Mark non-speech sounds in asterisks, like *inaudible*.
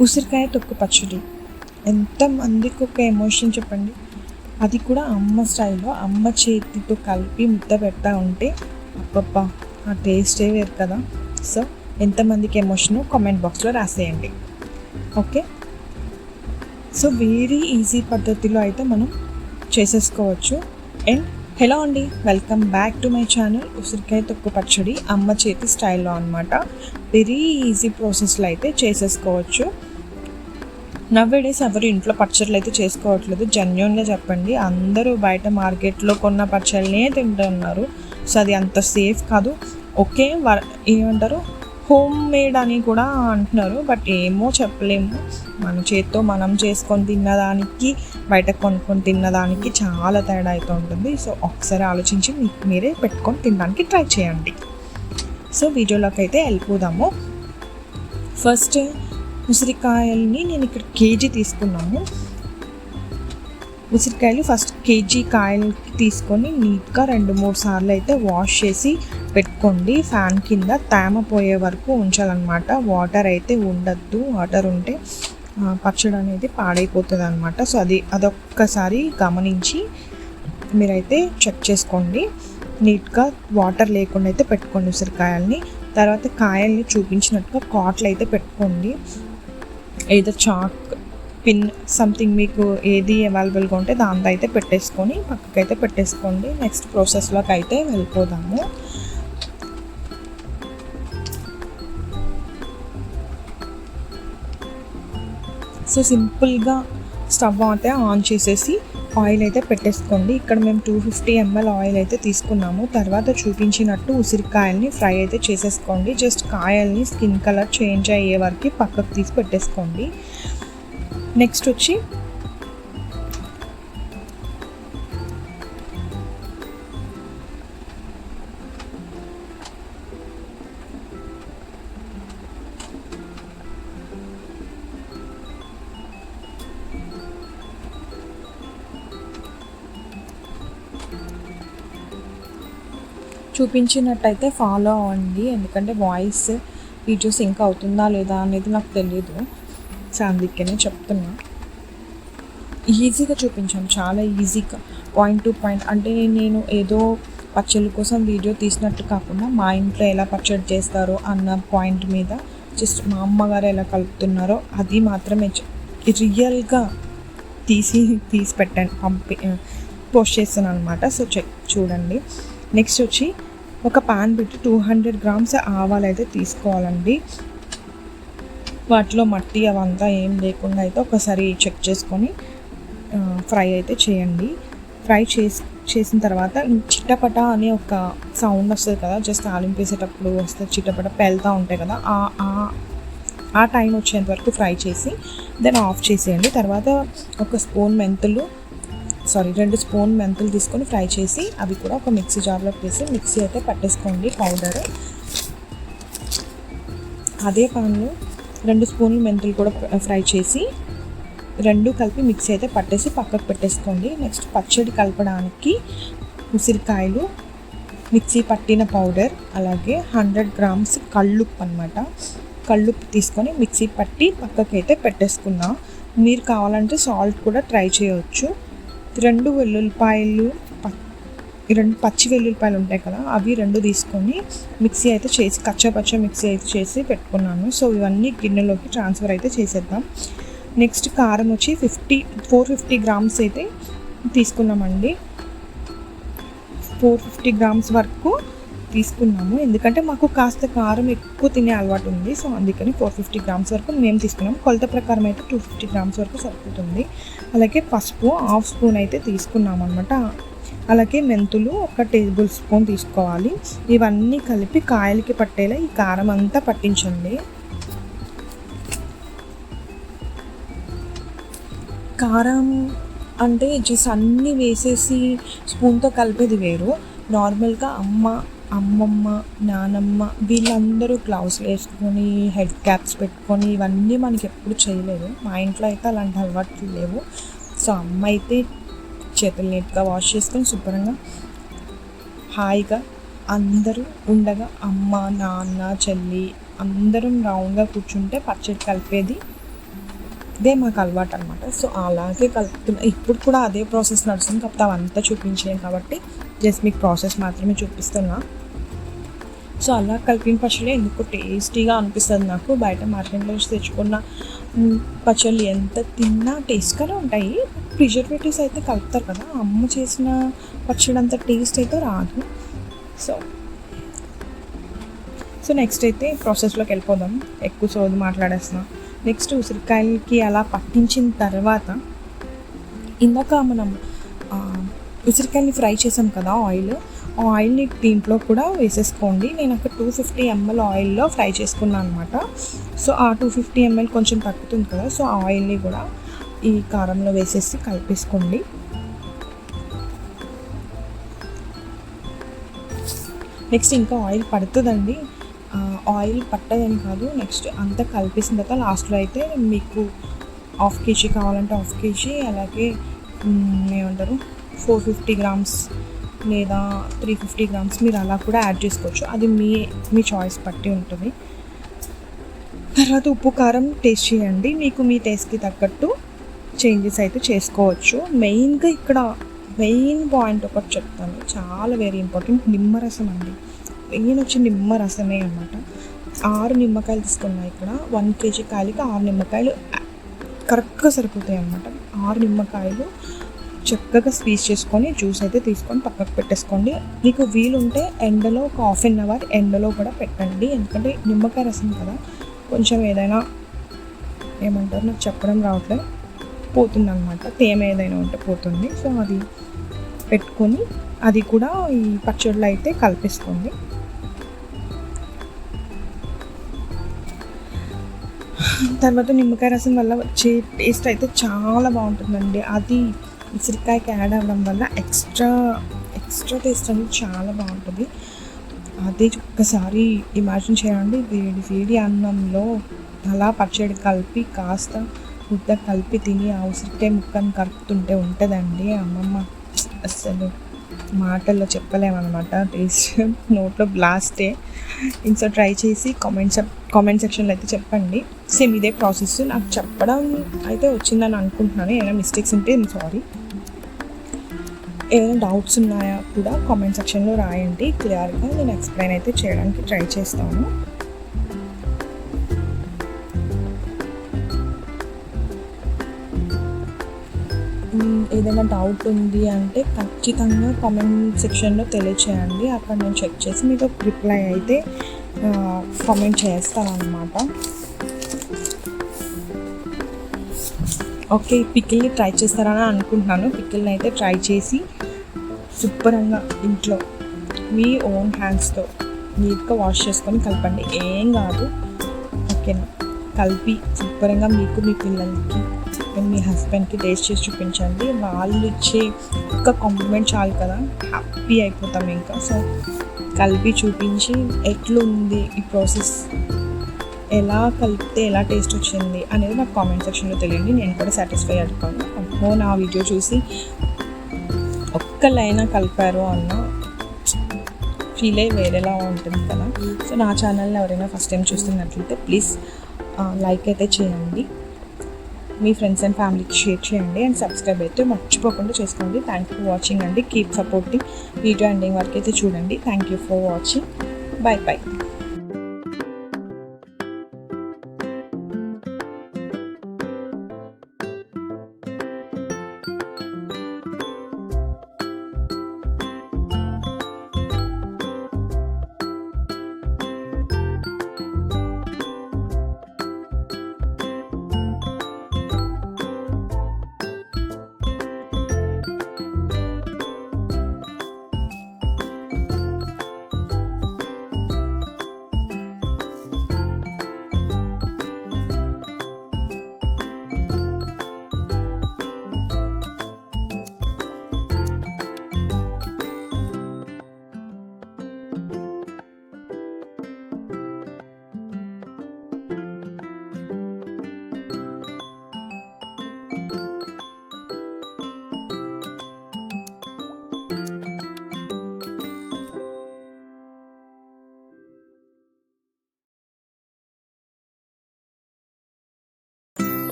ఉసిరికాయ తొక్కు పచ్చడి. ఎంతమందికి ఒక ఎమోషన్ చెప్పండి. అది కూడా అమ్మ స్టైల్లో అమ్మ చేతితో కలిపి ముద్ద పెడతా ఉంటే అబ్బబ్బా ఆ టేస్టే వేరు కదా. సో ఎంతమందికి ఎమోషన్ కామెంట్ బాక్స్లో రాసేయండి. ఓకే సో వెరీ ఈజీ పద్ధతిలో అయితే మనం చేసేసుకోవచ్చు. అండ్ హలో అండి. Welcome back to my channel ఉసిరికాయ తొక్కు పచ్చడి అమ్మ చేతి స్టైల్లో అనమాట వెరీ ఈజీ ప్రాసెస్లో అయితే చేసేసుకోవచ్చు. నవ్వేడేస్ ఎవరు ఇంట్లో పచ్చళ్ళు అయితే చేసుకోవట్లేదు. జెన్యున్గా చెప్పండి. అందరూ బయట మార్కెట్లో కొన్న పచ్చళ్ళనే తింటున్నారు సో అది అంత సేఫ్ కాదు. ఓకే వర్ ఏమంటారు? హోమ్ మేడ్ అని కూడా అంటున్నారు. బట్ ఏమో చెప్పలేము. మన చేత్తో మనం చేసుకొని తిన్నదానికి బయట కొనుక్కొని తిన్నదానికి చాలా తేడా అయితే ఉంటుంది. సో ఒకసారి ఆలోచించి మీకు మీరే పెట్టుకొని తినడానికి ట్రై చేయండి. సో వీడియోలోకి అయితే వెళ్ళిపోదాము. ఫస్ట్ ఉసిరికాయల్ని నేను ఇక్కడ కేజీ తీసుకున్నాను. ఉసిరికాయలు ఫస్ట్ కేజీ కాయలకి తీసుకొని నీట్గా రెండు మూడు సార్లు అయితే వాష్ చేసి పెట్టుకోండి. ఫ్యాన్ కింద తేమ పోయే వరకు ఉంచాలన్నమాట. వాటర్ అయితే ఉండద్దు. వాటర్ ఉంటే పచ్చడి అనేది పాడైపోతుంది అనమాట సో అది అదొక్కసారి గమనించి మీరైతే చెక్ చేసుకోండి. నీట్గా వాటర్ లేకుండా అయితే పెట్టుకోండి ఉసిరికాయల్ని. తర్వాత కాయల్ని చూపించినట్టుగా కాట్లు అయితే పెట్టుకోండి. ఏదో చాక్ పిన్ సంథింగ్ మీకు ఏది అవైలబుల్గా ఉంటే దాంతో అయితే పెట్టేసుకొని పక్కకైతే పెట్టేసుకోండి. నెక్స్ట్ ప్రాసెస్లోకి అయితే వెళ్ళిపోదాము. సో సింపుల్గా స్టవ్ అయితే ఆన్ చేసేసి ఆయిల్ అయితే పెట్టేసుకోండి. ఇక్కడ మేము టూ ఫిఫ్టీ ఎంఎల్ ఆయిల్ అయితే తీసుకున్నాము. తర్వాత చూపించినట్టు ఉసిరికాయల్ని ఫ్రై అయితే చేసేసుకోండి. జస్ట్ కాయల్ని స్కిన్ కలర్ చేంజ్ అయ్యే వరకు పక్కకు తీసి పెట్టేసుకోండి. నెక్స్ట్ వచ్చి చూపించినట్టయితే ఫాలో అవ్వండి. ఎందుకంటే వాయిస్ వీడియో సింక్ అవుతుందా లేదా అనేది నాకు తెలియదు సో అందుకనే చెప్తున్నా. ఈజీగా చూపించాను. చాలా ఈజీగా పాయింట్ టు పాయింట్ అంటే నేను ఏదో పచ్చళ్ళ కోసం వీడియో తీసినట్టు కాకుండా మా ఇంట్లో ఎలా పచ్చడి చేస్తారో అన్న పాయింట్ మీద జస్ట్ మా అమ్మగారు ఎలా కలుపుతున్నారో అది మాత్రమే రియల్గా తీసి తీసి పెట్టాను. పంపి పోస్ట్ చేస్తాను అనమాట సో చెక్ చూడండి. నెక్స్ట్ వచ్చి ఒక పాన్ పెట్టి టూ హండ్రెడ్ గ్రామ్స్ ఆవాలు అయితే తీసుకోవాలండి. వాటిలో మట్టి అవంతా ఏం లేకుండా అయితే ఒకసారి చెక్ చేసుకొని ఫ్రై అయితే చేయండి. ఫ్రై చేసి చేసిన తర్వాత చిట్టపట అనే ఒక సౌండ్ వస్తుంది కదా జస్ట్ ఆలింపేసేటప్పుడు వస్తుంది చిట్టపట పెళ్తూ ఉంటాయి కదా ఆ ఆ- ఆ టైం వచ్చేంత వరకు ఫ్రై చేసి దెన్ ఆఫ్ చేసేయండి. తర్వాత ఒక స్పూన్ మెంతులు సారీ రెండు స్పూన్ మెంతులు తీసుకొని ఫ్రై చేసి అవి కూడా ఒక మిక్సీ జార్లోకి వేసి మిక్సీ అయితే పట్టేసుకోండి పౌడర్. అదే పాన్లో రెండు స్పూన్లు మెంతులు కూడా ఫ్రై చేసి రెండు కలిపి మిక్సీ అయితే పట్టేసి పక్కకు పెట్టేసుకోండి. నెక్స్ట్ పచ్చడి కలపడానికి ఉసిరికాయలు మిక్సీ పట్టిన పౌడర్ అలాగే హండ్రెడ్ గ్రామ్స్ కళ్ళుప్పు అనమాట కళ్ళుప్పు తీసుకొని మిక్సీ పట్టి పక్కకైతే అయితే మీరు కావాలంటే సాల్ట్ కూడా ట్రై చేయవచ్చు రెండు వెల్లుల్లిపాయలు ప- రెండు పచ్చి వెల్లుల్లిపాయలు ఉంటాయి కదా అవి రెండు తీసుకొని మిక్సీ అయితే చేసి కచ్చపచ్చ మిక్సీ అయితే చేసి పెట్టుకున్నాను. సో ఇవన్నీ గిన్నెలోకి ట్రాన్స్ఫర్ అయితే చేసేద్దాం. నెక్స్ట్ కారం వచ్చి ఫిఫ్టీ ఫోర్ ఫిఫ్టీ గ్రామ్స్ అయితే తీసుకున్నామండి. ఫోర్ ఫిఫ్టీ గ్రామ్స్ వరకు తీసుకున్నాము. ఎందుకంటే మాకు కాస్త కారం ఎక్కువ తినే అలవాటు ఉంది. సో అందుకని ఫోర్ ఫిఫ్టీ గ్రామ్స్ వరకు మేము తీసుకున్నాము. కొలత ప్రకారం అయితే టూ ఫిఫ్టీ గ్రామ్స్ వరకు సరిపోతుంది. అలాగే పసుపు హాఫ్ స్పూన్ అయితే తీసుకున్నాము అనమాట అలాగే మెంతులు ఒక టేబుల్ స్పూన్ తీసుకోవాలి. ఇవన్నీ కలిపి కాయలకి పట్టేలా ఈ కారం అంతా పట్టించండి. కారం అంటే జస్ట్ అన్నీ వేసేసి స్పూన్తో కలిపేది వేరు. నార్మల్గా అమ్మ అమ్మమ్మ నానమ్మ వీళ్ళందరూ గ్లౌస్ వేసుకొని హెడ్ క్యాప్స్ పెట్టుకొని ఇవన్నీ మనకి ఎప్పుడు చేయలేదు. మా ఇంట్లో అయితే అలాంటి అలవాట్లు లేవు. సో అమ్మ అయితే చేతులు నీట్గా వాష్ చేసుకొని శుభ్రంగా హాయిగా అందరూ ఉండగా అమ్మ నాన్న చెల్లి అందరం రౌండ్గా కూర్చుంటే పచ్చడి కలిపేది ఇదే మాకు అలవాటు అనమాట సో అలాగే కలుపుతున్నా. ఇప్పుడు కూడా అదే ప్రాసెస్ నడుస్తుంది. కాకపోతే అవంతా చూపించలేం కాబట్టి జస్ట్ మీకు ప్రాసెస్ మాత్రమే చూపిస్తున్నా. సో అలా కలిపిన పచ్చడి ఎందుకు టేస్టీగా అనిపిస్తుంది నాకు. బయట మార్కెట్లో నుంచి తెచ్చుకున్న పచ్చళ్ళు ఎంత తిన్నా టేస్ట్గానే ఉంటాయి. ప్రిజర్వేటివ్స్ అయితే కలుపుతారు కదా అమ్మ చేసిన పచ్చడి అంత టేస్ట్ అయితే రాదు. సో సో నెక్స్ట్ అయితే ప్రాసెస్లోకి వెళ్ళిపోదాం. ఎక్కువ సోది మాట్లాడేస్తున్నా. నెక్స్ట్ ఉసిరికాయలకి అలా పట్టించిన తర్వాత ఇందాక మనం ఆ, ఉసిరికాయని ఫ్రై చేసాం కదా ఆయిల్. ఆయిల్ని దీంట్లో కూడా వేసేసుకోండి. నేను అక్కడ టూ ఫిఫ్టీ ఎంఎల్ ఆయిల్లో ఫ్రై చేసుకున్నాను అనమాట సో ఆ టూ ఫిఫ్టీ ఎంఎల్ కొంచెం తగ్గుతుంది కదా సో ఆ ఆయిల్ని కూడా ఈ కారంలో వేసేసి కలిపేసుకోండి. నెక్స్ట్ ఇంకా ఆయిల్ పడుతుందండి. ఆయిల్ పట్టదని కాదు నెక్స్ట్ అంతా కలిపేసిన తర్వాత లాస్ట్లో అయితే మీకు హాఫ్ కేజీ కావాలంటే హాఫ్ కేజీ అలాగే ఏమంటారు ఫోర్ ఫిఫ్టీ గ్రామ్స్ లేదా త్రీ ఫిఫ్టీ గ్రామ్స్ మీరు అలా కూడా యాడ్ చేసుకోవచ్చు. అది మీ మీ చాయిస్ బట్టి ఉంటుంది. తర్వాత ఉప్పు కారం టేస్ట్ చేయండి. మీకు మీ టేస్ట్కి తగ్గట్టు చేంజెస్ అయితే చేసుకోవచ్చు. మెయిన్గా ఇక్కడ మెయిన్ పాయింట్ ఒకటి చెప్తాను. చాలా వెరీ ఇంపార్టెంట్ నిమ్మరసం అండి. మెయిన్ వచ్చి నిమ్మరసమే అనమాట ఆరు నిమ్మకాయలు తీసుకున్నాయి ఇక్కడ వన్ కేజీ కాయలకి ఆరు నిమ్మకాయలు కరెక్ట్గా సరిపోతాయి అనమాట ఆరు నిమ్మకాయలు చక్కగా స్పీచ్ చేసుకొని జ్యూస్ అయితే తీసుకొని పక్కకు పెట్టేసుకోండి. మీకు వీలుంటే ఎండలో ఒక హాఫ్ అన్ అవర్ ఎండలో కూడా పెట్టండి. ఎందుకంటే నిమ్మకాయ రసం కదా కొంచెం ఏదైనా ఏమంటారు నాకు చెప్పడం రావట్లేదు. పోతుంది అనమాట తేమ ఏదైనా ఉంటే పోతుంది. సో అది పెట్టుకొని అది కూడా ఈ పచ్చడిలో అయితే కల్పిస్తుంది తర్వాత నిమ్మకాయ రసం వల్ల వచ్చే టేస్ట్ అయితే చాలా బాగుంటుందండి. అది ఉసిరికాయకి యాడ్ అవ్వడం వల్ల ఎక్స్ట్రా ఎక్స్ట్రా టేస్ట్ అనేది చాలా బాగుంటుంది. అదే ఒక్కసారి ఇమాజిన్ చేయండి. వేడి వేడి అన్నంలో అలా పచ్చడి కలిపి కాస్త ముద్ద కలిపి తిని ఆ ఉసిరికాయ ముక్కను కలుపుతుంటే ఉంటుందండి. అమ్మమ్మ అసలు మాటల్లో చెప్పలేమన్నమాట. టేస్ట్ *laughs* నోట్లో బ్లాస్టే ఇంకా ట్రై చేసి కామెంట్ కామెంట్ సెక్షన్లో అయితే చెప్పండి. సేమ్ ఇదే ప్రాసెస్ నాకు చెప్పడం అయితే వచ్చిందని అనుకుంటున్నాను. ఏమైనా మిస్టేక్స్ ఉంటే సారీ ఏదైనా డౌట్స్ ఉన్నాయా కూడా కామెంట్ సెక్షన్లో రాయండి. క్లియర్గా నేను ఎక్స్ప్లెయిన్ అయితే చేయడానికి ట్రై చేస్తాను. ఏదైనా డౌట్ ఉంది అంటే ఖచ్చితంగా కామెంట్ సెక్షన్లో తెలియచేయండి. అక్కడ నేను చెక్ చేసి మీకు రిప్లై అయితే కామెంట్ చేస్తాను అనమాట ఓకే పికిల్ని ట్రై చేస్తారని అనుకుంటున్నాను. పికిల్ని అయితే ట్రై చేసి శుభ్రంగా ఇంట్లో మీ ఓన్ హ్యాండ్స్తో నీట్గా వాష్ చేసుకొని కలపండి. ఏం కాదు. ఓకేనా? కలిపి శుభ్రంగా మీకు మీ పిల్లలకి and మీ హస్బెండ్కి టేస్ట్ చేసి చూపించండి. వాళ్ళు ఇచ్చే ఒక్క కాంప్లిమెంట్ చాలు కదా హ్యాపీ అయిపోతాం ఇంకా. సో కలిపి చూపించి ఎట్లుంది ఈ ప్రాసెస్ ఎలా కలిపితే ఎలా టేస్ట్ వచ్చింది అనేది నాకు కామెంట్ సెక్షన్లో తెలియండి. నేను కూడా సాటిస్ఫై అవుతాను. అమ్మో నా వీడియో చూసి ఒక్క లైనా కలిపారు అన్న ఫీలే వేరేలా ఉంటుంది కదా. సో నా ఛానల్ని ఎవరైనా ఫస్ట్ టైం చూస్తున్నట్లయితే ప్లీజ్ లైక్ అయితే చేయండి. మీ ఫ్రెండ్స్ అండ్ ఫ్యామిలీకి షేర్ చేయండి అండ్ సబ్స్క్రైబ్ అయితే మర్చిపోకుండా చేసుకోండి. థ్యాంక్ యూ ఫర్ వాచింగ్ అండి. కీప్ సపోర్టింగ్ వీడియో ఎండింగ్ వరకు అయితే చూడండి. Thank you for watching bye bye